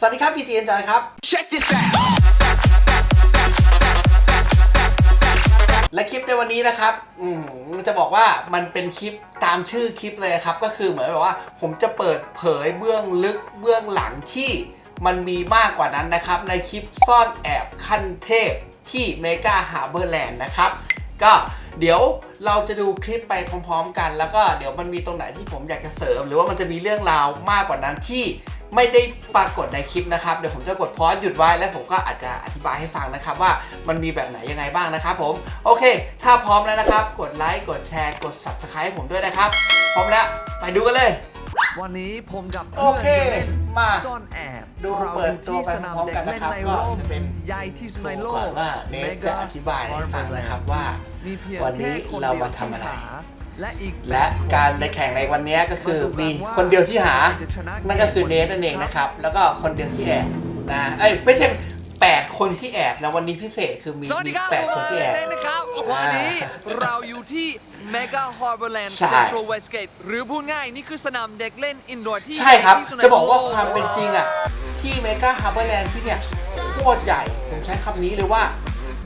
สวัสดีครับ GG Enjoy ครับ Check this out. และคลิปในวันนี้นะครับ อืมจะบอกว่ามันเป็นคลิปตามชื่อคลิปเลยครับ ก็คือเหมือนแบบว่า ผมจะเปิดเผยเบื้องลึกเบื้องหลังที่มันมีมากกว่านั้นนะครับ ในคลิปซ่อนแอบขั้นเทพที่เมกาฮาร์เบอร์แลนด์นะครับ ก็เดี๋ยวเราจะดูคลิปไปพร้อม ๆ กัน แล้วก็เดี๋ยวมันมีตรงไหนที่ผมอยากจะเสริม หรือว่ามันจะมีเรื่องราวมากกว่านั้นที่ ไม่ได้ปรากฏในคลิปนะครับ เดี๋ยวผมจะกดพอสหยุดไว้ แล้วผมก็อาจจะอธิบายให้ฟังนะครับว่ามันมีแบบไหนยังไงบ้างนะครับผม โอเค ถ้าพร้อมแล้วนะครับ กดไลค์กดแชร์กด subscribe ให้ผมด้วยนะครับ พร้อมแล้วไปดูกันเลย วันนี้ผมกับโอเพื่อนเคจะเล่นมาซ่อนแอบดูเราเปิดตัวที่ไปสนามพร้อมเด็กักนเล่นะนครับในก็ร่มจะเป็น ใหญ่ที่สุดในโลดูก่อกนว่าเนทจะอธิบายให้ฟังนะครับว่ามีเพียงวันนี้แค่คนเราดียวมาทำอะไรห และอีกและการในแข่งในวันนี้ก็คือมีคนเดียวที่หา นั่นก็คือเนทนั่นเองนะครับ แล้วก็คนเดียวที่แอบนะเอ้ยไม่ใช่แปดคนที่แอบนะวันนี้พิเศษคือมีสวัสดีมีครับแปดผมคนที่แอบเล่นนะครับวันนี้เราอยู่ที่ Mega Harborland ใช่ Central Westgate หรือพูดง่ายนี่คือสนามเด็กเล่นอินดอร์ที่ใช่ครับใหญ่ที่สุดในจะบอกว่าโลความเป็นจริงอะ ที่เมกาฮาร์เบอร์แลนด์ที่เนี่ยโคตรใหญ่ ผมใช้คำนี้เลยว่า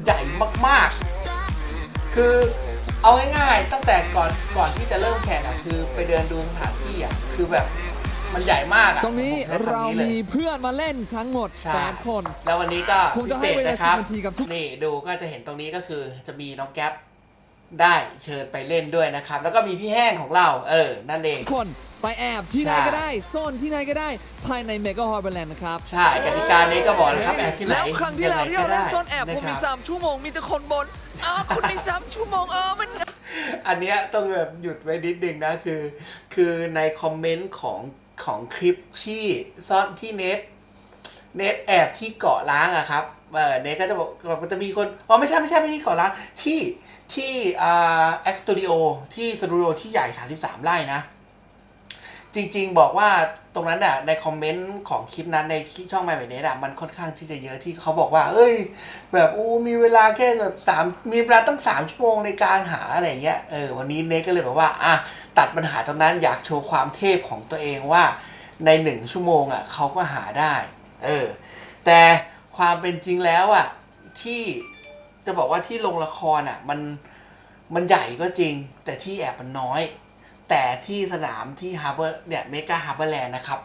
ใหญ่มากๆ คือ เอาง่ายๆตั้งแต่ก่อนก่อนที่จะเริ่มแข่งอะคือไปเดินดูสถานที่อะคือแบบมันใหญ่มากอะตรงนี้ผมใช้เราคำนี้เลย มีเพื่อนมาเล่นทั้งหมดใช่8คน แล้ววันนี้ก็ผมพิจะเศให้ษเวลานะครับ10นาทีกับทุก นี่ดูก็จะเห็นตรงนี้ก็คือจะมีน้องแก๊ปได้เชิญไปเล่นด้วยนะครับ แล้วก็มีพี่แห้งของเรา เออ นั่นเอง คน ไปแอบที่ไหนใช่ก็ได้ซ่อนที่ไหนก็ได้ ภายในเมก a ฮอร์เบแลนด์นะครับ ใช่กติกานี้ก็บอกเลยครับแอบที่ไหนแล้วครั้งที่แล้วที่ยัเราไก็เล่นได้ซ่อนแอบผมมีนะครับสามชั่วโมงมีแต่คนบนอ้าวคุณมีสามชั่วโมงเออมันอันเนี้ยต้องแบบหยุดไว้นิดนึงนะคือ คือในคอมเมนต์ของของคลิปที่ซ่อนที่เน็ตเน็ตแอบที่เกาะล้างอะครับเออเน็ตก็จะบอกมันจะมีคนอ๋อไม่ใช่ไม่ใช่ไม่ใช่เกาะล้างที่ที่อ่าแอคสตูดิโอที่สตูดิโอที่ใหญ่ 33 ไร่นะ จริง ๆ บอกว่าตรงนั้นน่ะในคอมเมนต์ของคลิปนั้นในคลิปช่อง My ใหม่เน็ตอะมันค่อนข้างที่จะเยอะที่เขาบอกว่า เอ้ย แบบอู้มีเวลาแค่แบบสามมีเวลาตั้งสามชั่วโมงในการหาอะไรเงี้ยเออวันนี้เน็ตก็เลยแบบว่าอะตัดปัญหาตรงนั้นอยากโชว์ความเทพของตัวเองว่าในหนึ่งชั่วโมงอะเขาก็หาได้เออแต่ความเป็นจริงแล้วอะที่จะบอกว่าที่ลงละครอะมันมันใหญ่ก็จริง แต่ที่แอบมันน้อย แต่ที่สนามที่ฮาร์เบอร์เนี่ยเมกาฮาร์เบอร์แลนด์นะครับ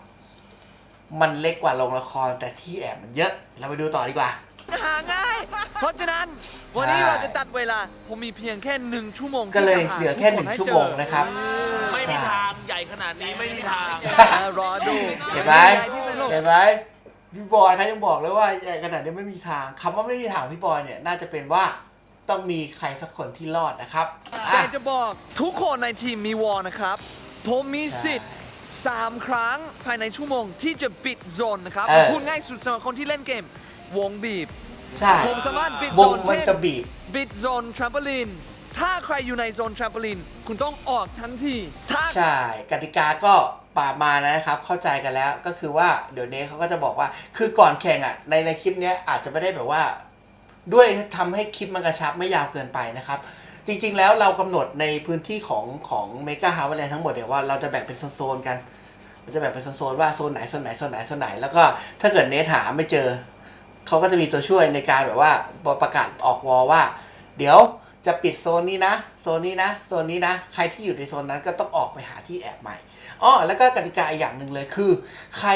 มันเล็กกว่าโรงละครแต่ที่แอบมันเยอะ เราไปดูต่อดีกว่า หาง่าย เพราะฉะนั้นวันนี้ใช่เราจะตัดเวลา ผมมีเพียงแค่หนึ่งชั่วโมงก็เลยที่จะาเหลือแค่ทุหกนึ่งใชั่วโมงนะครับ ไม่มีทางใหญ่ขนาดนี้ไม่มีทางเออรอดูเห็นไหมใญ่ที่สุดในโลกเห็นไหมพี่บอยเขายังบอกเลยว่าใหญ่ขนาดนี้ไม่มีทางคำว่าไม่มีทางพี่บอยเนี่ยน่าจะเป็นว่า ต้องมีใครสักคนที่รอดนะครับแต่อะ จะบอกทุกคนในทีมมีวอลนะครับ ผมมีสิทธิ์ 3 ครั้งภายในชั่วโมงที่จะปิดโซนนะครับเออ พูดง่ายสุดสำหรับคนที่เล่นเกม วงบีบ ใช่ ผมสามารถปิดวโซงนมันเช่นจะบีบ บิดโซนทรัมโปลิน ถ้าใครอยู่ในโซนทรัมโปลิน คุณต้องออกทันที ถ้า ใช่ กติกาก็ป่ามานะครับ เข้าใจกันแล้วก็คือว่าเดี๋ยวนี้เขาก็จะบอกว่า คือก่อนแข่งอะในในคลิปเนี้ยอาจจะไม่ได้แบบว่า ด้วยทำให้คลิปมันกระชับไม่ยาวเกินไปนะครับจริงๆแล้วเรากำหนดในพื้นที่ของของเมกาฮาร์เวอร์แลนทั้งหมดเนี่ยว่าเราจะแบ่งเป็นโซนๆกันเราจะแบ่งเป็นโซนๆว่าโซนไหนโซนไหนโซนไหนโซนไหน แล้วก็ถ้าเกิดเนทหาไม่เจอ เขาก็จะมีตัวช่วยในการแบบว่าประกาศออกวอลว่า เดี๋ยวจะปิดโซนนี้นะ โซนนี้นะ โซนนี้นะ ใครที่อยู่ในโซนนั้นก็ต้องออกไปหาที่แอบใหม่อ้อแล้วก็กติกาอีกอย่างหนึ่งเลยคือ ใคร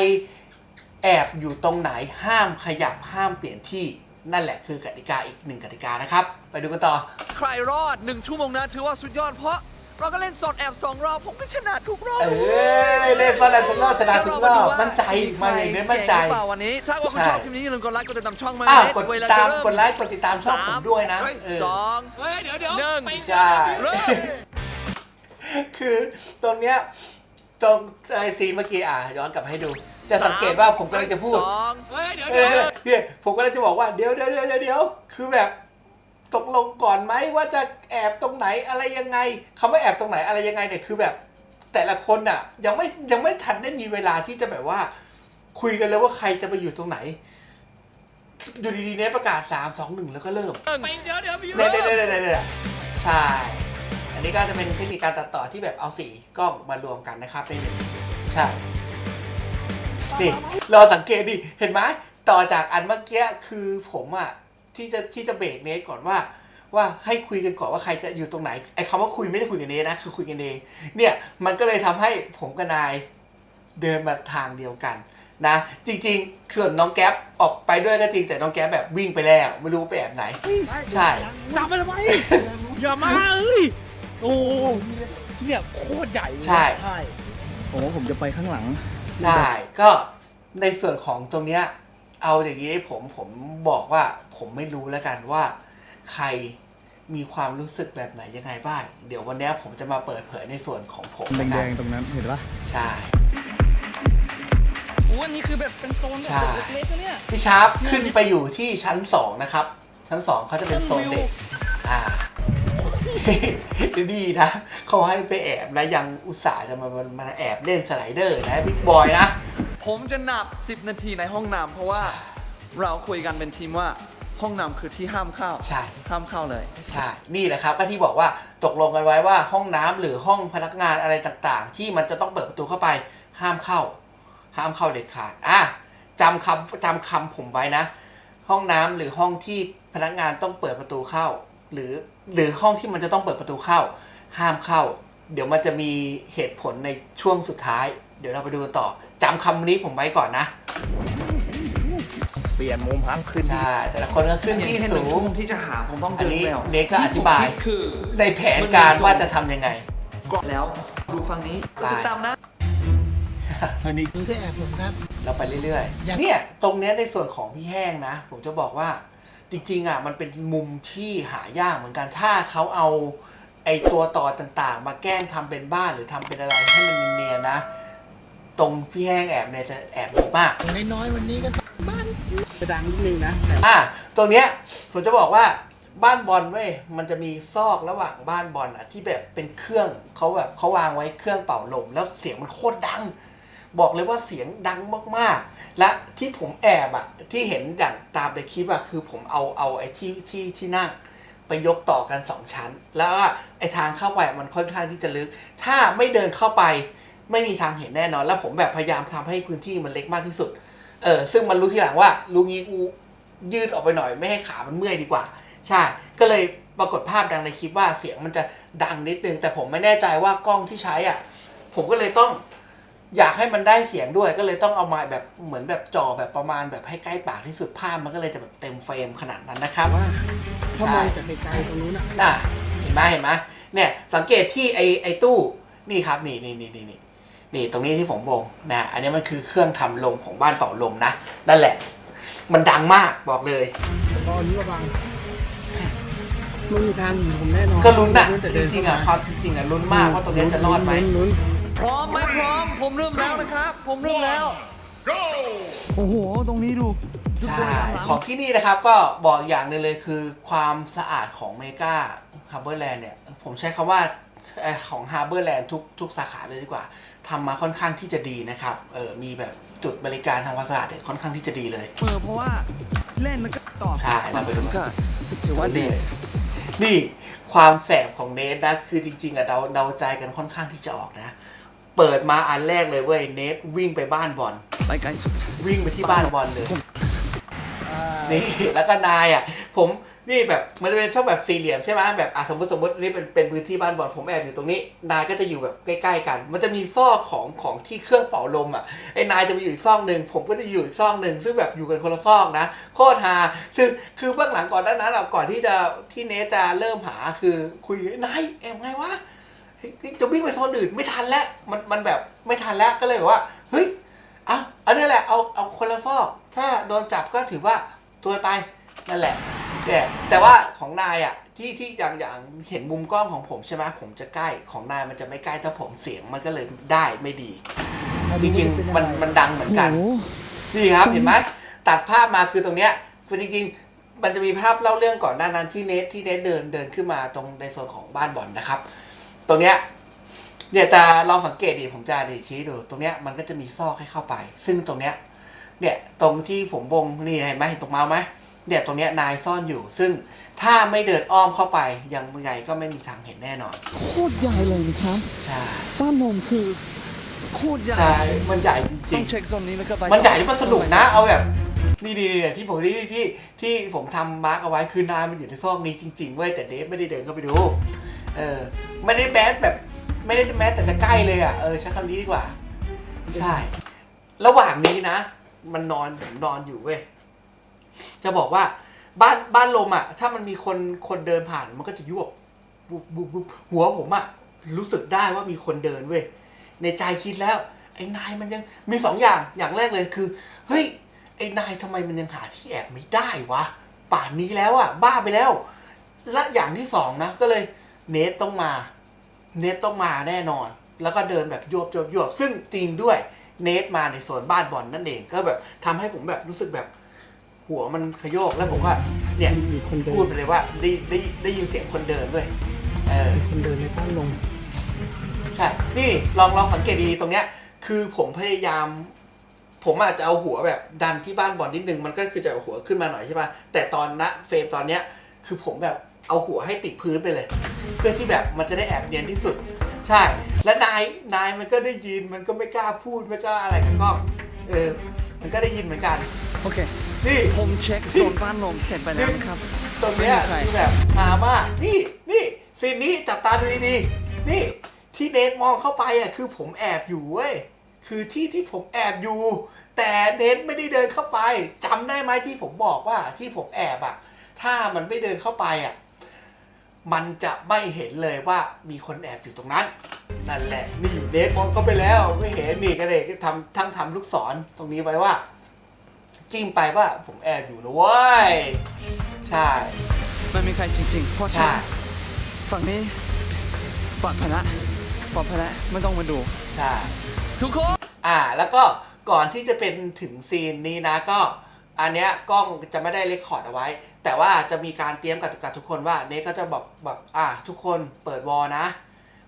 แอบอยู่ตรงไหนห้ามขยับห้ามเปลี่ยนที่ นั่นแหละคือกติกาอีกหนึ่งกติกานะครับ ไปดูกันต่อ ใครรอด 1 ชั่วโมงนะถือว่าสุดยอดเพราะ เราก็เล่นโซนแอบสองรอบผมก็ชนะทุกรอบเอ้ยเล่นฟันแอนทุกรอบชนะทุกรอบมั่นใจมาเลยเน้นมั่นใจ เก่งหรือเปล่าวันนี้ ถ้าว่าคุณใช่ ชอบคลิปนี้อย่าลืมกดไลค์กดติดตามช่องมาอ้าวกดเวติลาดจะตามเริ่กดไลค์กดติดตามช่องผมด้วยนะเออสองเฮ้ย เดี๋ยวเดี๋ยวหนึ่งไปใช่ เริ่ม คือตรงเนี้ยตรงไอซีนเมื่อกี้อะย้อนกลับให้ดูจะสังเกตว่าผมกำลังจะพูด สองเฮ้ยเดี๋ยวเอเดี๋ยวอเนี่ยผมก็เลยจะบอกว่าเดี๋ยวเดี๋ยวเดี๋ยวเดี๋ยวเดี๋ยวคือแบบ ตกลงก่อนไหมว่าจะแอบตรงไหนอะไรยังไงคำว่าแอบตรงไหนอะไรยังไงเนี่ยคือแบบ แต่ละคนอะ ยังไม่ยังไม่ทันได้มีเวลาที่จะแบบว่า คุยกันเลยว่าใครจะไปอยู่ตรงไหนอยู่ดีๆเนี่ยประกาศสามสองหนึ่งแล้วก็เริ่ม ไปเดี๋ยวเดี๋ยวพี่เนี่ยเนี่ยเนี่ยเนี่ยเนี่ยใช่ อันนี้ก็จะเป็นเทคนิคการตัดต่อที่แบบเอาสีกล้องมารวมกันนะครับในหนึ่งใช่ นี่เราสังเกตดิ เห็นไหมต่อจากอันเมื่อกี้คือผมอะที่จะที่จะเบรกเนทก่อนว่า ว่าให้คุยกันก่อนว่าใครจะอยู่ตรงไหนไอ้คำว่าคุยไม่ได้คุยกันเนทนะคือคุยกันเองเนี่ยมันก็เลยทำให้ผมกับนายเดินมาทางเดียวกันนะจริงๆส่วนน้องแก๊ปออกไปด้วยก็จริงแต่น้องแก๊ปแบบวิ่งไปแล้ว ไม่รู้ไปแอบไหน ใช่จับมันทำไมอย่ามาเอ้ยโอ้เนี่ยโคตรใหญ่เลยใช่ใช่โอ้ผมจะไปข้างหลัง ใช่ก็ในส่วนของตรงเนี้ยเอาอย่างนี้ผมผมบอกว่าผมไม่รู้แล้วกันว่า ใครมีความรู้สึกแบบไหนยังไงบ้าง เดี๋ยววันเนี้ยผมจะมาเปิดเผยในส่วนของผมแดละงกันๆตรงนั้นเห็นปะใช่โอ้อันนี้คือแบบเป็นโซนแบใช่บเล็กๆนะเนี่ยพี่ชาร์ปขึ้นไปอยู่ที่ชั้นสองนะครับ ชั้นสองเขาจะเป็นโซนเด็กอ่า ดีนะเขาให้ไปแอบนะยังอุตส่าห์จะมามามาแอบเล่นสไลเดอร์นะบิ๊กบอยนะ ผมจะนับ 10 นาทีในห้องน้ำเพราะว่าเราคุยกันเป็นทีมว่าห้องน้ำคือที่ห้ามเข้าใช่ห้ามเข้าเลยใช่นี่แหละครับก็ที่บอกว่าตกลงกันไว้ว่าห้องน้ำหรือห้องพนักงานอะไรต่างๆ ที่มันจะต้องเปิดประตูเข้าไป ห้ามเข้า ห้ามเข้าเด็ดขาดอะจำคำจำคำผมไว้นะ ห้องน้ำหรือห้องที่พนักงานต้องเปิดประตูเข้า หรือ หรือห้องที่มันจะต้องเปิดประตูเข้า ห้ามเข้า เดี๋ยวมันจะมีเหตุผลในช่วงสุดท้าย เดี๋ยวเราไปดูกันต่อจำคำนี้ผมไว้ก่อนนะ เปลี่ยนมุมพักขึ้นใช่ แต่ละคนก็ขึ้นที่แค่หสูนึ่งชั่วงโมงที่จะหาผมต้องอันเดินนี้แล้วเนก็อธิบาย ที่ผมคิดคือในแผนการว่าจะทำยังไงแล้วดูฟังนี้ได้ติดตามนะอันนี้คือแค่แอบผมครับ เราไปเรื่อยอยากๆเนี่ย ตรงเนี้ยในส่วนของพี่แห้งนะ ผมจะบอกว่า จริงๆอะมันเป็นมุมที่หายากเหมือนกันถ้าเขาเอาไอตัวต่อต่างๆ มาแกล้งทำเป็นบ้านหรือทำเป็นอะไรให้มันเนียนๆนะ ตรงพี่แห้งแอบเนี่ยจะแอบดีมากน้อยๆวันนี้ก็บ้านจะดังนิดนึงนะอะตรงเนี้ยผมจะบอกว่าบ้านบอลเว้ยมันจะมีซอกระหว่างบ้านบอลอะที่แบบเป็นเครื่องเขาแบบเขาวางไว้เครื่องเป่าลมแล้วเสียงมันโคตรดัง บอกเลยว่าเสียงดังมากๆ และที่ผมแอบอะที่เห็นอย่างตามในคลิปอะคือผมเอาเอาไอ้ที่ที่ที่นั่งไปยกต่อกันสองชั้น แล้วไอ้ทางเข้าไปมันค่อนข้างที่จะลึก ถ้าไม่เดินเข้าไปไม่มีทางเห็นแน่นอน แล้วผมแบบพยายามทำให้พื้นที่มันเล็กมากที่สุด เออซึ่งมันรู้ทีหลังว่ารู้งี้กูยืดออกไปหน่อยไม่ให้ขามันเมื่อยดีกว่า ใช่ ก็เลยปรากฏภาพดังในคลิปว่าเสียงมันจะดังนิดนึง แต่ผมไม่แน่ใจว่ากล้องที่ใช้อะ ผมก็เลยต้อง อยากให้มันได้เสียงด้วยก็เลยต้องเอามาแบบเหมือนแบบจ่อแบบประมาณแบบให้ใกล้ปากที่สุดภาพมันก็เลยจะแบบเต็มเฟรมขนาดนั้นนะครับว่าถ้ามองจากไกลๆตรงนู้นอะน่ะเห็นไหมเห็นไหมเนี่ยสังเกตที่ไอไอตู้นี่ครับนี่นี่นี่นี่นี่นี่ตรงนี้ที่ผมวงนะอันนี้มันคือเครื่องทำลมของบ้านเป่าลมนะนั่นแหละ มันดังมากบอกเลยตอนนี้ก็บังไม่มีทางหนีผมแน่นอนก็ลุ้นอะแต่จเดินริงๆอะคเข้วามจริงๆอะลุ้นมากว่าตรงนี้จะรอดไหมลุ้น พร้อมไหมพร้อม ผมเริ่มแล้วนะครับ ผมเริ่มแล้วโอ้โห ตรงนี้ดูทุกคใช่นตามหลังของที่นี่นะครับก็บอกอย่างหนึงเลยคือความสะอาดของเมกาฮาร์เบอร์แลนด์เนี่ย ผมใช้คำว่าเอ่อของฮาร์เบอร์แลนด์ทุกทุกสาขาเลยดีกว่าทำมาค่อนข้างที่จะดีนะครับเออมีแบบจุดบริการทางความสะอาดเนี่ยค่อนข้างที่จะดีเลย เออเพราะว่าเล่นแล้วก็ต่อใช่เราไปดูกัน ก็ถือว่าดีนี่ความแสบของเนทนะคือจริงๆอะเดาเดาใจกันค่อนข้างที่จะออกนะ เปิดมาอันแรกเลยเว้ยเนทวิ่งไปบ้านบอลไปไกลสุดวิ่งไปที่บ้านบอลเลย นี่ แล้วก็นายอะ ผมนี่แบบมันจะเป็นชอบแบบสี่เหลี่ยมใช่ไหมแบบอะสมมติสมมตินี่เป็นเป็นพื้นที่บ้านบอลผมแอบอยู่ตรงนี้ นายก็จะอยู่แบบใกล้ๆกัน มันจะมีซอกของของที่เครื่องเป่าลมอะไอ้นายจะไปอยู่อีกซอกหนึ่งผมก็จะอยู่อีกซอกหนึ่งซึ่งแบบอยู่กันคนละซอกนะโคตรฮาคือคือเบื้องหลังก่อนหน้านั้นอะก่อนที่จะที่เนทจะเริ่มหาคือคุยนายแอบไงวะ เฮ้ยจะวิ่งไปโซนอื่นไม่ทันแล้วมันมันแบบไม่ทันแล้วก็เลยแบบว่าเฮ้ยเอาอันนี้แหละเอาเอาคนละซอก ถ้าโดนจับก็ถือว่าตัวไปนั่นแหละแต่แต่ว่าของนายอะที่ที่อย่างอย่างเห็นมุมกล้องของผมใช่ไหมผมจะใกล้ของนายมันจะไม่ใกล้ถ้าผมเสียงมันก็เลยได้ไม่ดี จริงๆมันมันดังเหมือนกัน นี่ครับเห็นไหมตัดภาพมาคือตรงเนี้ยคือจริงๆ มันจะมีภาพเล่าเรื่องก่อนหน้านั้นที่เนทที่เนทเดินเดินขึ้นมาตรงในโซนของบ้านบอลนะครับ ตรงเนี้ยเนี่ยจะลองสังเกตดิผมจะดิชี้ดู ตรงเนี้ยมันก็จะมีซอกให้เข้าไป ซึ่งตรงเนี้ยเนี่ยตรงที่ผมวงนี่เห็นไหมเห็นตรงเมาส์ไหมเนี่ยตรงเนี้ยนายซ่อนอยู่ ซึ่งถ้าไม่เดินอ้อมเข้าไปยังไงก็ไม่มีทางเห็นแน่นอนโคตรใหญ่เลยนะครับใช่บ้านผมคือโคตรใหญ่ใช่มันใหญ่จริต้องงเช็คโซนนี้แล้วก็ไปๆมันใหญ่ที่มันสนุกนะ เอาแบบนี่ดีๆที่ผมที่ที่ที่ผมทำมาร์กเอาไว้คือนายมันอยู่ในซอกนี้จริงๆเว้ยแต่เดฟไม่ได้เดินเข้าไปดู เออ ไม่ได้แบดแบบ ไม่ได้แม้แต่จะใกล้เลยอะ เออใช้คำนี้ดีกว่า ใช่ ระหว่างนี้นะ มันนอนผมนอนอยู่เว้ย จะบอกว่าบ้านบ้านลมอะ ถ้ามันมีคนคนเดินผ่านมันก็จะยวบบุบบุบบุบหัวผมอะ รู้สึกได้ว่ามีคนเดินเว้ย ในใจคิดแล้ว ไอ้นายมันยังมีสองอย่างอย่างแรกเลยคือ เฮ้ย ไอ้นายทำไมมันยังหาที่แอบไม่ได้วะ ป่านนี้แล้วอะ บ้าไปแล้ว และอย่างที่สองนะก็เลย เนทต้องมา เนทต้องมาแน่นอน แล้วก็เดินแบบยวบยวบยวบซึ่งจริงด้วยเนทมาในโซนบ้านบอลนั่นเองก็แบบทำให้ผมแบบรู้สึกแบบหัวมันขยโยกแล้วผมก็เนี่ยมีคนเดินพูดไปเลยว่าได้ได้ได้ยินเสียงคนเดินด้วยเออคนเดินในบ้านลมใช่ นี่ลองลองสังเกตดีๆตรงเนี้ย คือผมพยายาม ผมอาจจะเอาหัวแบบดันที่บ้านบอลนิดนึงมันก็คือจะเอาหัวขึ้นมาหน่อยใช่ป่ะแต่ตอนนะเฟรมตอนเนี้ย คือผมแบบ เอาหัวให้ติดพื้นไปเลย เพื่อที่แบบมันจะได้แอบเนียนที่สุด ใช่ และนายนายมันก็ได้ยินมันก็ไม่กล้าพูดไม่กล้าอะไรกับกล้องเออมันก็ได้ยินเหมือนกัน โอเค นี่ ผมเช็คโซนบ้านลมเสร็จไปแล้วนะครับ ตรงเนี้ยไม่มีใคร คือแบบฮามากนี่นี่ซีนนี้จับตาดูดีๆนี่ที่เนทมองเข้าไปอะคือผมแอบอยู่เว้ยคือที่ที่ผมแอบอยู่ แต่เนทไม่ได้เดินเข้าไปจำได้ไหมที่ผมบอกว่าที่ผมแอบอะ ถ้ามันไม่เดินเข้าไปอะ มันจะไม่เห็นเลยว่ามีคนแอบอยู่ตรงนั้น นั่นแหละนี่เนทมองเข้าไปแล้วไม่เห็นนี่ก็เลยทำทั้งทำลูกศรตรงนี้ไว้ว่า จิ้มไปว่าผมแอบอยู่นะเว้ยใช่ไม่มีใครจริงๆเพราะฉะใช่นั้นฝั่งนี้ปลอดภัยละปลอดภัยละไม่ต้องมาดู ใช่ ทุกคน อ่าแล้วก็ก่อนที่จะเป็นถึงซีนนี้นะก็ อันเนี้ยกล้องจะไม่ได้เรคคอร์ดเอาไว้ แต่ว่าจะมีการเตรียมกับกับทุกคนว่าเนทก็จะบอกแบบอ่าทุกคนเปิดวอลนะ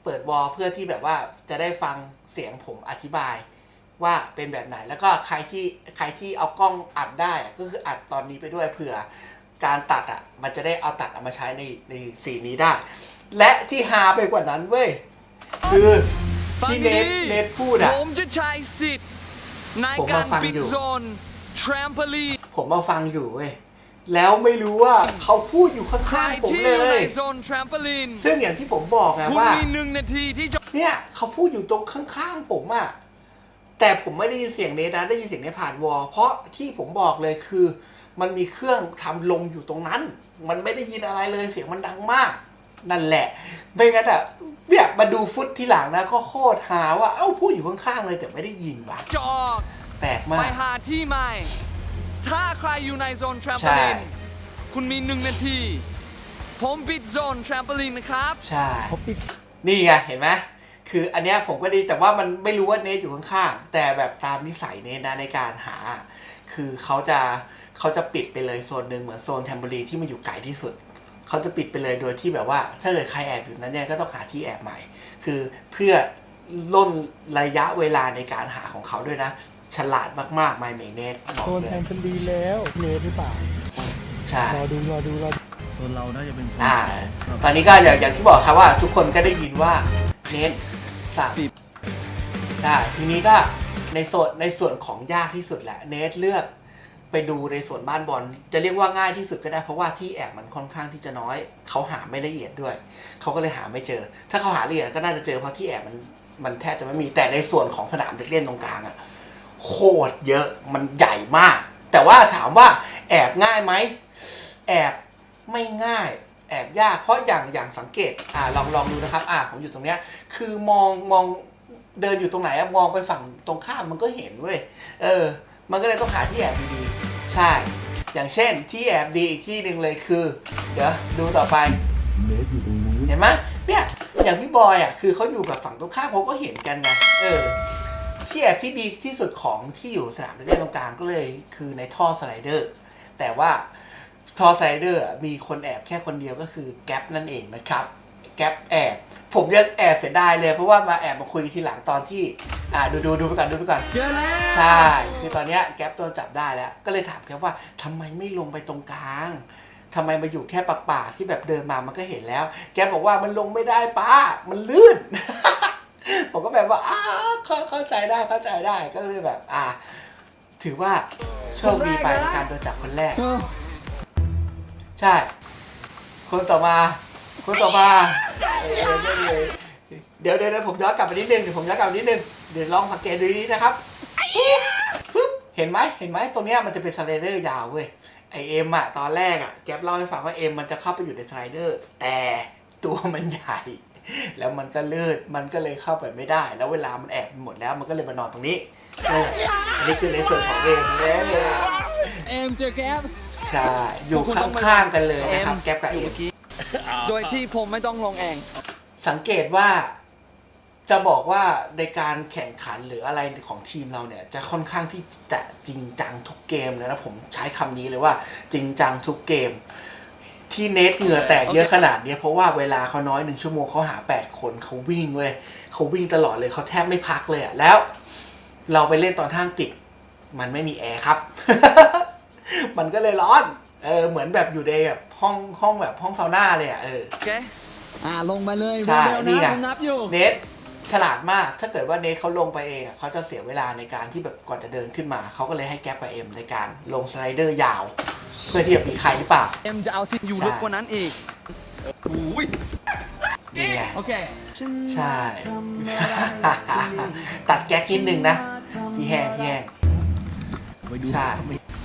เปิดวอลเพื่อที่แบบว่าจะได้ฟังเสียงผมอธิบายว่าเป็นแบบไหนแล้วก็ใครที่ใครที่เอากล้องอัดได้อะก็คืออัดตอนนี้ไปด้วยเผื่อการตัดอะมันจะได้เอาตัดเอามาใช้ในในสีนนี้ได้ และที่ฮาไปกว่านั้นเว้ยคือที่เนทฟังดีๆเนทพูดอะผมจะใช้สิทธิ์ในผมกามาฟัรงปิดอยู่โซนทรัมโพลีนผมมาฟังอยู่เว้ย แล้วไม่รู้ว่าเขาพูดอยู่ใครข้างๆผมที่เลอยู่ในยโซนทรัมโพลีนซึ่งอย่างที่ผมบอกไงคุณว่ามีหนึ่งนาทีที่จะเนี่ยเขาพูดอยู่ตรงข้างๆผมอะแต่ผมไม่ได้ยินเสียงเนทนะได้ยินเสียงเนทผ่านวอลเพราะที่ผมบอกเลยคือ มันมีเครื่องทำลมอยู่ตรงนั้น มันไม่ได้ยินอะไรเลยเสียงมันดังมาก นั่นแหละไม่งั้นอะเนี่ยมาดูฟุตที่หลังนะก็โคตรหาว่าเอ้าพูดอยู่ข้างๆเลยแต่ไม่ได้ยินว่ะจอกแปลกไปมากหาที่ใหม่ ถ้าใครอยู่ในโซนทรัมโพใช่ลีนคุณมีหนึ่งนาที ผมปิดโซนทรัมโพลีนนะครับ ใช่เขาปิดนี่ไง เห็นไหมคืออันเนี้ยผมก็ดีแต่ว่ามันไม่รู้ว่าเนทอยู่ข้างๆ แต่แบบตามนิสัยเนทนะในการหา คือเขาจะเขาจะปิดไปเลยโซนหนึ่งเหมือนโซนแทมเบอรีนที่มันอยู่ไกลที่สุด เขาจะปิดไปเลยโดยที่แบบว่า ถ้าเกิดใครแอบอยู่นั้นเนี่ยก็ต้องหาที่แอบใหม่ คือเพื่อล่นระยะเวลาในการหาของเขาด้วยนะ ฉลาดมากๆไมเมเนทบอกโซนเลแทยนเป็นดีแล้วเนทหรือเปล่าใช่ รอดูรอดูรอดูโซนเราน่าจะเป็นโซนอ่าครับตอนนี้ก็อย่างอย่างที่บอกครับว่า ทุกคนก็ได้ยินว่าเนทสับปิดได้ทีนี้ก็ในส่วนในส่วนของยากที่สุดแหละ เนทเลือกไปดูในส่วนบ้านบอลจะเรียกว่าง่ายที่สุดก็ได้เพราะว่าที่แอบมันค่อนข้างที่จะน้อย เขาหาไม่ละเอียดด้วย เขาก็เลยหาไม่เจอ ถ้าเขาหาละเอียดก็น่าจะเจอเพราะที่แอบมันมันแทบจะไม่มีแต่ในส่วนของสนามเด็กเล่นตรงกลางอะ โคตรเยอะมันใหญ่มาก แต่ว่าถามว่าแอบง่ายไหมแอบไม่ง่าย แอบยากเพราะอย่างอย่างสังเกตอ่าลองลองดูนะครับอ่าผมอยู่ตรงเนี้ยคือมองมองเดินอยู่ตรงไหนอะมองไปฝั่งตรงข้ามมันก็เห็นเว้ยเออ มันก็เลยต้องหาที่แอบดีๆใช่ อย่างเช่นที่แอบดีอีกที่หนึ่งเลยคือ เดี๋ยวดูต่อไปเห็นไหมเนี่ยอย่างพี่บอยอะคือเขาอยู่แบบฝั่งตรงข้ามเขาก็เห็นกันไงเออ ที่แอบที่ดีที่สุดของที่อยู่สนามเล่นตรงกลางก็เลย คือในท่อสไลเดอร์ แต่ว่าท่อสไลเดอร์อะมีคนแอบแค่คนเดียวก็คือแก๊ปนั่นเองนะครับแก๊ปแอบผมยังแอบเสียดายเลยเพราะว่ามาแอบมาคุยทีหลังตอนที่อ่าดูดูดูไปก่อนดูไปก่อนเจอแล้วใช่ คือตอนเนี้ยแก๊ปโดนจับได้แล้ว ก็เลยถามแก๊ปว่าทำไมไม่ลงไปตรงกลางทำไมมาอยู่แค่ปากป่าๆที่แบบเดินมามันก็เห็นแล้ว แก๊ปบอกว่ามันลงไม่ได้ป้ามันลื่น ผมก็แบบว่าอ้าเข้าเข้าใจได้เข้าใจได้ก็เลยแบบ อ่า ถือว่าโชคดีไปในการโดนจับคนแรก ใช่ คนต่อมา คนต่อมาเออเออเออเดี๋ยวเดี๋ยวเดี๋ยวผมย้อนกลับไปนิดนึงเดี๋ยวผมย้อนกลับไปนิดนึงเดี๋ยวลองสังเกตดูดีๆนะครับปึ๊บปึ๊บเห็นไหมเห็นไหมตรงเนี้ยมันจะเป็นสไลเดอร์ยาวเว้ยไอเอ็มอะตอนแรกอะแก๊ปเล่าให้ฟังว่าเอ็มมันจะเข้าไปอยู่ในสไลเดอร์ แต่ตัวมันใหญ่ แล้วมันก็ลื่นมันก็เลยเข้าไปไม่ได้ แล้วเวลามันแอบหมดแล้วมันก็เลยมานอนตรงนี้นั่นแหละอันนี้คือในส่วนของเอ็มเลยเอ็มเจอแก๊ปใช่อยู่ข้างๆกันเลยนะครับแก๊ปกับอยู่เอ็เมื่มอกี้โดยที่ผมไม่ต้องลงเอง สังเกตว่าจะบอกว่าในการแข่งขันหรืออะไรของทีมเราเนี่ย จะค่อนข้างที่จะจริงจังทุกเกมเลยนะผมใช้คำนี้เลยว่าจริงจังทุกเกม ที่เนทเหงื่อแตกเยอะขนาดเนี้ยเพราะว่าเวลาเขาน้อยหนึ่งชั่วโมงเขาหา 8 คนเขาวิ่งเว้ยเขาวิ่งตลอดเลยเขาแทบไม่พักเลยอะแล้ว เราไปเล่นตอนท่างปิด มันไม่มีแอร์ครับ มันก็เลยร้อน เออเหมือนแบบอยู่ในแบบห้องห้องแบบห้องซาวน่าเลยอะเออโอเคอ่าลงมาเลยใช่เร็วๆนี่นะไงผมนับอยู่เนทฉลาดมากถ้าเกิดว่าเนทเขาลงไปเองอะเขาจะเสียเวลาในการที่แบบก่อนจะเดินขึ้นมาเขาก็เลยให้แก๊ปกับเอ็มในการลงสไลเดอร์ยาว เพื่อที่จะมีใครหรือเปล่า เอ็มจะเอาสิอยู่ลึกกว่านั้นอีกอุ้ยนี่ไง โอเค ใช่ ตัดแก๊กนิดนึงนะ พี่แห้งพี่แห้งไปดูใช่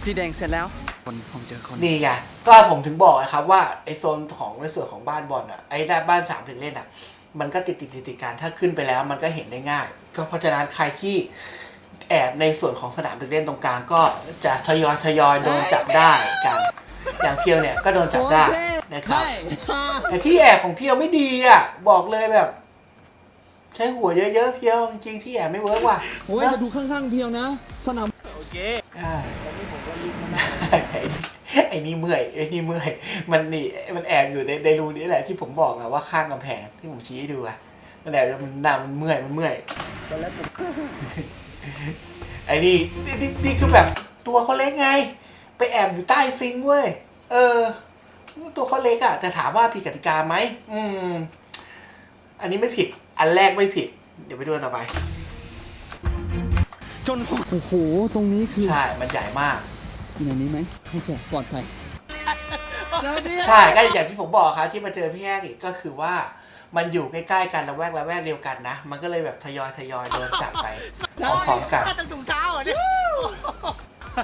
สีแดงเสร็จแล้ว คนผมเจอคน นี่ไง ก็ผมถึงบอกนะครับว่าไอโซนของในส่วนของบ้านบอลอะ ไอ้ด้านบ้านสามถึงเล่นอะ มันก็ติดติดติดติดกัน ถ้าขึ้นไปแล้วมันก็เห็นได้ง่าย ก็เพราะฉะนั้นใครที่ แอบในส่วนของสนามเด็กเล่นตรงกลางก็จะทยอยทยอยโดนจับได้กันอย่างเพียวเนี่ยก็โดนจับได้นะครับใช่แต่ที่แอบของเพียวไม่ดีอะบอกเลยแบบ ใช้หัวเยอะๆเพียวจริงๆที่แอบไม่เวิร์กว่ะโอ้ยจะดูข้างๆเพียวนะสนามโอเคอ่าไอ้นี่เมื่อยไอ้นี่เมื่อยมันนี่มันแอบอยู่ในในรูนี้แหละที่ผมบอกอะว่าข้างกำแพงที่ผมชี้ให้ดูอะมันแอบอยู่มันหนามันเมื่อยมันเมื่อย ไอ้นี่นี่นี่นี่คือแบบตัวเขาเล็กไง ไปแอบอยู่ใต้ซิงค์เว้ย เออ ตัวเขาเล็กอะแต่ถามว่าผิดกติกาไหมอืม อันนี้ไม่ผิด อันแรกไม่ผิด เดี๋ยวไปดูอันต่อไป จนผมโอ้โห ตรงนี้คือใช่ มันใหญ่มากอยู่ในนี้ไหมโอเคปลอดภัย ใช่ก็อย่างที่ผมบอกครับที่มาเจอพี่แห้งอีกก็คือว่า มันอยู่ใกล้ๆกันละแวกละแวกเดียวกันนะ มันก็เลยแบบทยอยทยอยโดนจับไปพร้อมๆกันถ้าตั้งถุงเท้าอะเนี่ย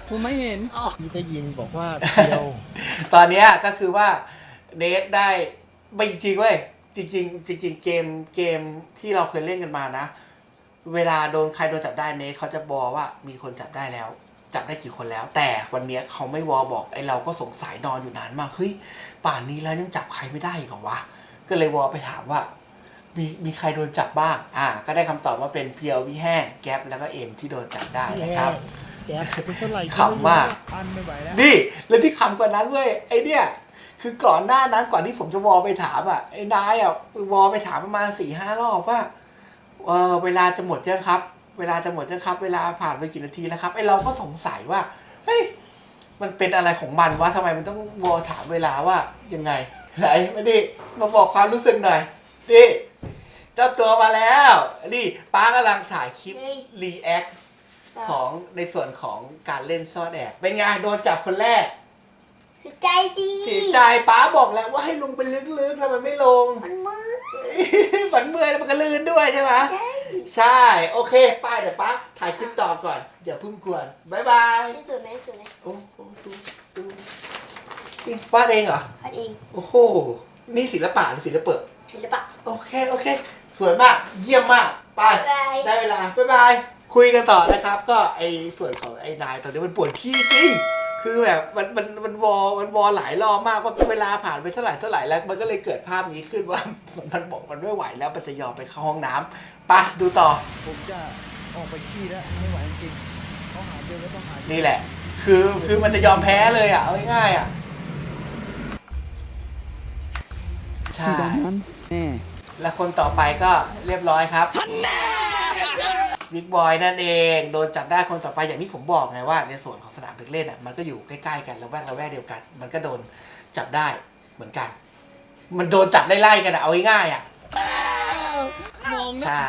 ผมไม่เห็นพี่ได้ยินบอกว่าเดียว ตอนเนี้ยก็คือว่าเนทได้ไม่จริงๆเว้ยจริงๆจริง ๆ เกมเกมที่เราเคยเล่นกันมานะ เวลาโดนใครโดนจับได้เนทเขาจะบอกว่ามีคนจับได้แล้ว จับได้กี่คนแล้ว แต่วันเนี้ยเขาไม่วอบอกไอเราก็สงสัยนอนอยู่นานมากเฮ้ยป่านนี้แล้วยังจับใครไม่ได้อีกเหรอวะ ก็เลยวอไปถามว่า มีมีใครโดนจับบ้าง อ่า ก็ได้คำตอบว่าเป็นเพียววิแห้งแก๊ปแล้วก็เอ็มที่โดนจับได้นะครับ แก๊ปเป็นเท่าไหร่ขำมาก อันไม่ไหวแล้ว นี่แล้วที่ขำกว่านั้นเว้ยไอเนี่ย คือก่อนหน้านั้นก่อนที่ผมจะวอลไปถามอะไอ้นายอะวอลไปถามประมาณสี่ห้ารอบว่าเออเวลาจะหมดยังครับ เวลาจะหมดยังครับ เวลาผ่านไปกี่นาทีแล้วครับไอเราก็สงสัยว่าเฮ้ยมันเป็นอะไรของมันวะทำไมมันต้องวอลถามเวลาว่ายังไง ไหนมาดิมาบอกความรู้สึกหน่อยดิเจ้าตัวมาแล้วนี่ป้ากำลังถ่ายคลิปรีแอคของในส่วนของการเล่นซ่อนแอบเป็นไงโดนจับคนแรกคือใจดีเสียใจป้าบอกแล้วว่าให้ลงไปลึกๆทำไมไม่ลง มันมืดมันเมื่อยแล้วมันก็ลื่นด้วยใช่ไหมใช่ใช่ โอเคป้าเดี๋ยวป้าถ่ายคลิปต่อก่อนอย่าเพึ่งกวนบายบายนี่สวยไหมสวยไหมโอ้โหดูดู นี่ป้าดเองเหรอ พัดเองโอ้โห นี่ศิลปะหรือศิลปะ ศิลปะ โอเค โอเค สวยมาก เยี่ยมมาก ไป บ๊ายบาย ได้เวลา บ๊ายบาย คุยกันต่อนะครับ ก็ไอส่วนของไอ้นายตอนนี้มันปวดขี้จริง คือแบบมันมันมันวอ มันวอหลายรอบมากว่าเวลาผ่านไปเท่าไหร่เท่าไหร่แล้ว มันก็เลยเกิดภาพนี้ขึ้นว่า มันมันบอกมันไม่ไหวแล้ว มันจะยอมไปเข้าห้องน้ำไปดูต่อ ผมจะออกไปขี้แล้วไม่ไหวจริงๆต้องหาเจอก็ต้องหานี่แหละ คือคือมันจะยอมแพ้เลยอะ เอาง่ายๆอะ ใช่ที่ตรงนั้นแน่และคนต่อไปก็เรียบร้อยครับบิ๊กบอยนั่นเอง โดนจับได้คนต่อไปอย่างที่ผมบอกไงว่า ในส่วนของสนามเด็กเล่นอะมันก็อยู่ใกล้ๆกันระแวกระแวกเดียวกัน มันก็โดนจับได้เหมือนกัน มันโดนจับไล่ๆกันอะเอาง่ายๆอะมองนะใช่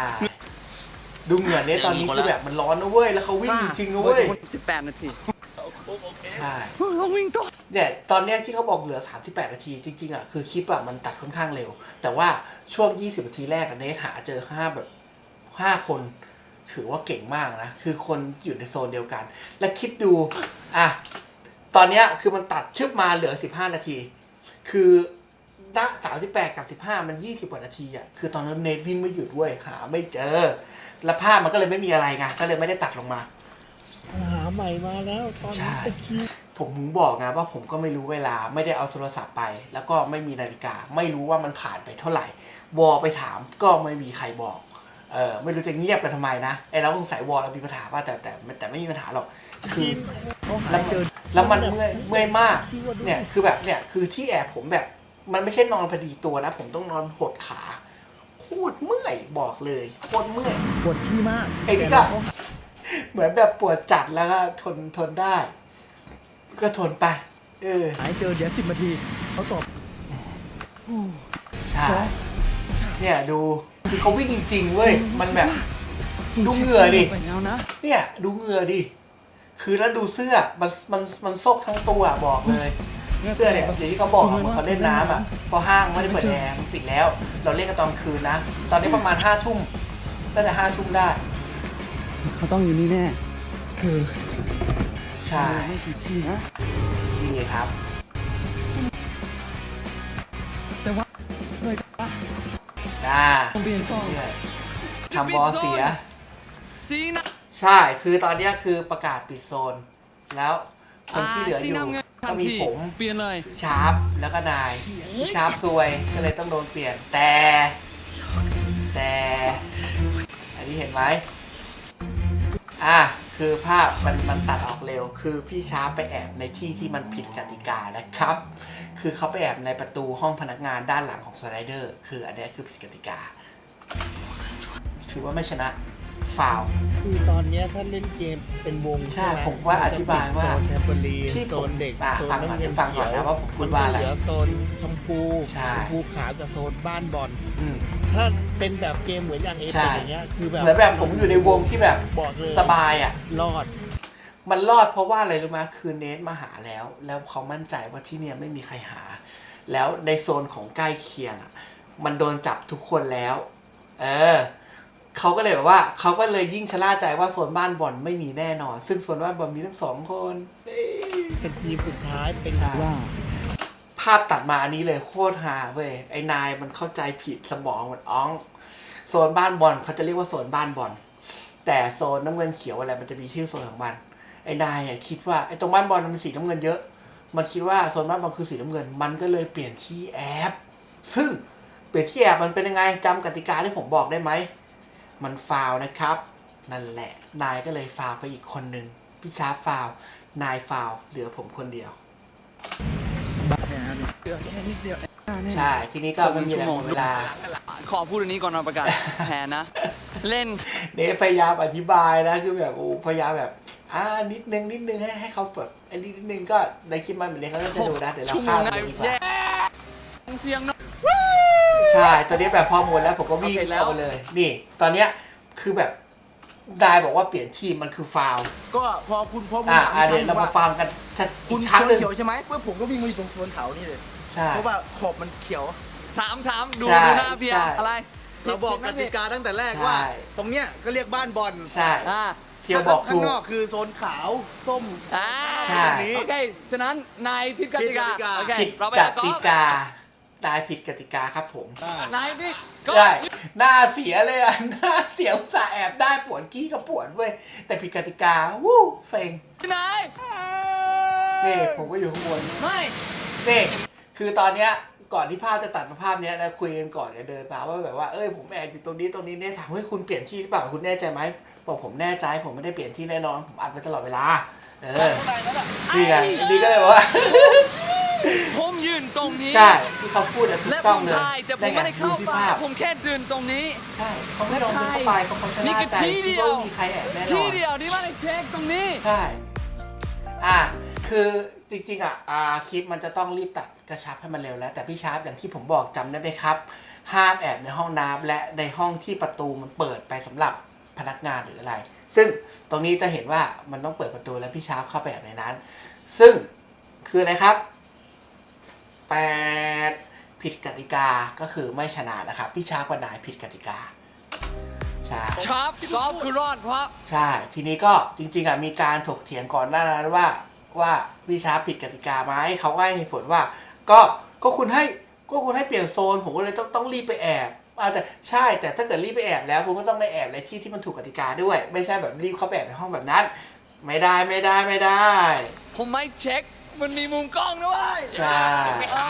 ดูเหงื่อเนทตอนนี้คือแบบมันร้อนนะเว้ยแล้วเขาวิ่งจริงๆนะเว้ย18นาที ใช่ต้องวิ่งต่อเนี่ยตอนเนี้ยที่เขาบอกเหลือ 38 นาที จริง ๆ อะ คือคลิปอะ มันตัดค่อนข้างเร็ว แต่ว่าช่วง 20 นาทีแรกอะเนทหาเจอ 5 แบบ 5 คน ถือว่าเก่งมากนะ คือคนอยู่ในโซนเดียวกัน และคิดดู อะ ตอนเนี้ยคือมันตัดชึบมาเหลือ 15 นาที คือณ38 กับ 15 มัน 20 กว่านาทีอะ คือตอนนั้นเนทวิ่งไม่หยุดเว้ยหาไม่เจอ แล้วภาพมันก็เลยไม่มีอะไรไงก็เลยไม่ได้ตัดลงมาหา ใหม่มาแล้วตอนใช่นี้ตะกี้ผมถึงบอกไงว่าผมก็ไม่รู้เวลาไม่ได้เอาโทรศัพท์ไป แล้วก็ไม่มีนาฬิกา ไม่รู้ว่ามันผ่านไปเท่าไหร่วอไปถามก็ไม่มีใครบอกเออไม่รู้จะเงียบกันทำไมนะไอเราสงสัยวอเรามีปัญหาป่ะแต่แต่แต่แต่ไม่มีปัญหาหรอกคือเขาหาแล้วเจอแล้วมันเมื่อยเมื่อยมากเนี่ยคือแบบเนี่ยคือที่แอบผมแบบมันไม่ใช่นอนพอดีตัวนะ ผมต้องนอนหดขาโคตรเมื่อยบอกเลยโคตรเมื่อยปวดที่มากไอ้นี่ก็ เหมือนแบบปวดจัดแล้วก็ทนทนได้ ก็ทนไป เออหายเจอเดี๋ยวสิบนาทีเขาตอบใช่เนี่ยดูคือเขาวิ่งจริงๆเว้ยมันแบบ ดูเหงื่อดิไปแล้วนะเนี่ย ดูเหงื่อดิคือแล้วดูเสื้อมันมันมันซกทั้งตัวอะบอกเลยเสื้อเนี่ยอย่างที่เขาบอกอะเหมือนเขาเล่นน้ำอะเพราะห้างไม่ได้เปิดแอร์มันปิดแล้ว เราเล่นกันตอนคืนนะ ตอนนี้ประมาณห้าทุ่มน่าจะห้าทุ่มได้ เขาต้องอยู่นี่แน่ คือใช่ไม่กี่ที่นะนี่ครับ แต่ว่าเลยอ่าต้องเปลี่ยนกล้องเนี่ยทำบอลเสีย สีนะใช่ คือตอนเนี้ยคือประกาศปิดโซน แล้วคนที่เหลืออยู่สีน้ำเงินทัก็นมีทีผมเปลี่ยนเลยชาร์ปแล้วก็นายพี่ชาร์ปซวยก็เลยต้องโดนเปลี่ยนแต่ แต่ อันนี้เห็นไหม อะคือภาพมันมันตัดออกเร็ว คือพี่ช้าไปแอบในที่ที่มันผิดกติกานะครับ คือเขาไปแอบในประตูห้องพนักงานด้านหลังของสไลเดอร์ คืออันนี้คือผิดกติกา ถือว่าไม่ชนะ ฟาว คือตอนเนี้ยถ้าเล่นเกมเป็นวงใช่ไหผมว่าอธิบายว่าโซนแทมเปอรีนที่ผมโซนเด็กอะโซนฟังก่อนำเงิฟังก่อนนะเขียว่าผมพูดว่าอะไรมันก็เหลืโซนชมพูใช่ ชมพูขาวกับโซนบ้านบอลอืม ถ้าเป็นแบบเกมเหมือนอย่างเอใช่ฟอย่างเงี้ยคือแบบ เหมือนแบบผมอยู่ในวงที่แบบบอกเลย สบายอะ รอด มันรอดเพราะว่าอะไรรู้ไหมคือเนทมาหาแล้ว แล้วเขามั่นใจว่าที่เนี่ยไม่มีใครหา แล้วในโซนของใกล้เคียงอะ มันโดนจับทุกคนแล้ว เออ เขาก็เลยแบบว่าเขาก็เลยยิ่งชะล่าใจว่าโซนบ้านบอลไม่มีแน่นอน ซึ่งโซนบ้านบอลมีทั้งสองคนเอ้ยเป็นทีมสุดท้ายเป็นใช่ว่าภาพตัดมาอันนี้เลยโคตรฮาเว้ยไอ้นายมันเข้าใจผิดสมองมันอ้อง โซนบ้านบอลเขาจะเรียกว่าโซนบ้านบอลแต่โซนน้ำเงินเขียวอะไรมันจะมีชื่อโซนของมัน ไอ้นายอะคิดว่าไอ้ตรงบ้านบอลมันสีน้ำเงินเยอะ มันคิดว่าโซนบ้านบอลคือสีน้ำเงิน มันก็เลยเปลี่ยนที่แอป ซึ่งเปลี่ยนที่แอปมันเป็นยังไงจำกติกาที่ผมบอกได้ไหม มันฟาวล์นะครับ นั่นแหละ นายก็เลยฟาวล์ไปอีกคนนึง พี่ชาร์ปฟาวล์นายฟาวล์เหลือผมคนเดียว เหลือแค่นิดเดียวใช่ ทีนี้ก็ไม่มีอะไรหมดเวลา ขอพูดอันนี้ก่อนนะประกาศแพ้นะ เล่น เนทพยายามอธิบายนะ คือแบบโอ้พยายามแบบอ่านิดนึงนิดนึงให้ให้เขาแบบอันนี้นิดนึงก็ในคลิปมันเหมือนเนี้เขาก็จะดูนะเดี๋ยวเราชั่วโมข้ามงไปไงเลยดีกว่าแย่ เสียงเนอะใช่ ตอนนี้แบบพอหมดแล้วผมก็วิ่งโอเคแล้ว เอาไปเลย นี่ ตอนเนี้ยคือแบบได้บอกว่าเปลี่ยนทีมมันคือฟาวล์ก็พอคุณพอคุณอ่าถามอ่าเดี๋ยวเรามาฟังกันจะคุอีณกครั้งหนึ่งเขียวใช่ไหมเพื่อผมก็วิ่งมาอยู่ตรงโซนเขานี่เลย ใช่ เพราะว่าขอบมันเขียว ถามถามดูใช่ดูหน้าเพียใช่ อะไรเราบอกกติกาตั้งแต่แรกใช่ว่าตรงเนี้ยก็เรียกบ้านบอลใช่ อ่าเพียวบอกถูข้างก นอกคือโซนขาวส้ม อ่าใช่ตรงนี้โอเค ฉะนั้นนายผิดกติกาผิดกติกาโอเคผิดเราไปกแล้วติกา ตายผิดกติกาครับผม นายผิดก็ได้ หน้าเสียเลยอะ หน้าเสียอุตส่าห์แอบได้ปวดกี้ก็ปวดเว้ย แต่ผิดกติกา วู้เซ็งนายนี่ผมก็อยู่ข้างบนไม่นี่คือตอนเนี้ย ก่อนที่ภาพจะตัดมาภาพเนี้ยนะคุยกันก่อนจะเดินมาว่าแบบว่า เอ้ยผมแอบอยู่ตรงนี้ตรงนี้เนี่ยถามว่าคุณเปลี่ยนที่หรือเปล่า คุณแน่ใจไหมบอกผมแน่ใจ ผมไม่ได้เปลี่ยนที่แน่นอน ผมอัดไว้ตลอดเวลา เออนี่ไงนี่ก็เลยบอกว่า ผมยืนตรงนี้ ใช่ที่เขาพูดอะถูและกผต้องมเลยถ่ายแต่ผมด้งไม่ได้เข้าที่ไปภาพผมแค่เดินตรงนี้ ใช่เขาไม่ยอมเดินเข้าไปเพราะเขาชะมีล่าแค่ใจที่คิดเดียว ว่าไม่มีใครแอบแน่นที่อนเดียวที่ว่าในเช็คตรงนี้ ใช่ อะ คือจริงๆอะอ่าคลิปมันจะต้องรีบตัดกระชับให้มันเร็วแล้ว แต่พี่ชาร์ปอย่างที่ผมบอกจำได้ไหมครับ ห้ามแอบในห้องน้ำและในห้องที่ประตูมันเปิดไปสำหรับพนักงานหรืออะไร ซึ่งตรงนี้จะเห็นว่ามันต้องเปิดประตูแล้วพี่ชาร์ปเข้าไปแอบในนั้น ซึ่งคืออะไรครับแปดผิดกติกาก็คือไม่ชนะนะครับ พี่ชาร์ปกับนายผิดกติกาใช่ชาร์ปกอล์ฟคือรอดเพราะใช่ ทีนี้ก็จริง ๆอะมีการถกเถียงก่อนหน้านั้นว่าว่าพี่ชาร์ปผิดกติกาไหมเขาก็ให้เหตุผลว่า ก็ก็คุณให้ก็คุณให้เปลี่ยนโซน ผมก็เลยต้องต้องรีบไปแอบเอาแต่ใช่แต่ถ้าเกิดรีบไปแอบแล้วคุณก็ต้องได้แอบในที่ที่มันถูกกติกาด้วย ไม่ใช่แบบรีบเข้าไปแอบในห้องแบบนั้น ไม่ได้ไม่ได้ไม่ได้ ผมไม่เช็ค มันมีมุมกล้องด้วยใช่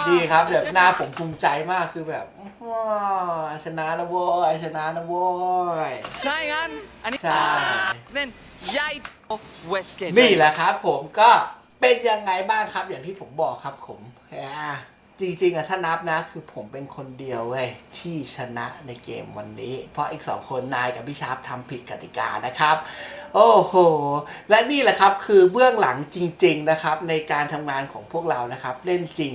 ดีครับแบบหน้าผมภูมิใจมากคือแบบว้าวชนะนะโว้ยชนะนะโว้ยใช่งั้น อันนี้ใช่เล่นใหญ่เวสเกตนี่แหละครับผมก็เป็นยังไงบ้างครับอย่างที่ผมบอกครับผมอ่า จริงๆอะถ้านับนะคือผมเป็นคนเดียวเว้ยที่ชนะในเกมวันนี้ เพราะอีกสองคนนายกับพี่ชาร์ปทำผิดกติกานะครับ โอ้โห และนี่แหละครับคือเบื้องหลังจริง ๆนะครับ ในการทำงานของพวกเรานะครับ เล่นจริง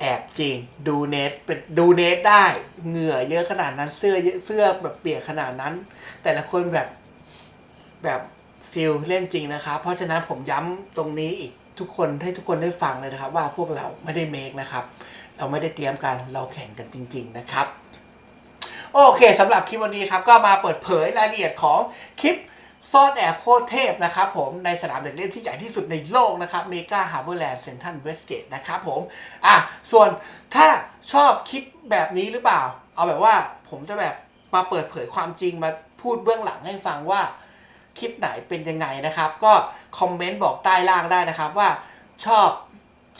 แอบจริง ดูเน็ตเป็นดูเน็ตได้เหงื่อเยอะขนาดนั้นเสื้อเยอะเสื้อแบบเปียกขนาดนั้น แต่ละคนแบบแบบฟิลเล่นจริงนะครับ เพราะฉะนั้นผมย้ำตรงนี้อีก ทุกคนให้ทุกคนได้ฟังเลยนะครับ ว่าพวกเราไม่ได้เมคนะครับ เราไม่ได้เตรียมกันเราแข่งกันจริง ๆ นะครับ โอเคสำหรับคลิปวันนี้ครับ ก็มาเปิดเผยรายละเอียดของคลิปซ่อนแอบโคตรเทพนะครับผมในสนามเด็กเล่นที่ใหญ่ที่สุดในโลกนะครับเมกาฮาร์เบอร์แลนด์เซนทันเวสเกตนะครับผมอะส่วนถ้าชอบคลิปแบบนี้หรือเปล่า เอาแบบว่าผมจะแบบมาเปิดเผยความจริงมาพูดเบื้องหลังให้ฟังว่า คลิปไหนเป็นยังไงนะครับ ก็คอมเมนต์บอกใต้ล่างได้นะครับว่าชอบ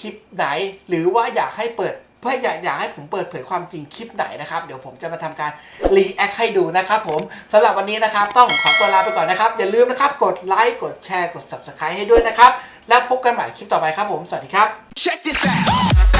คลิปไหน หรือว่าอยากให้เปิดเพื่ออยากอยากให้ผมเปิดเผยความจริงคลิปไหนนะครับ เดี๋ยวผมจะมาทำการรีแอคให้ดูนะครับผมสำหรับวันนี้นะครับ ต้องขอตัวลาไปก่อนนะครับ อย่าลืมนะครับ กดไลค์กดแชร์กด subscribe ให้ด้วยนะครับ แล้วพบกันใหม่คลิปต่อไปครับผม สวัสดีครับ Check this out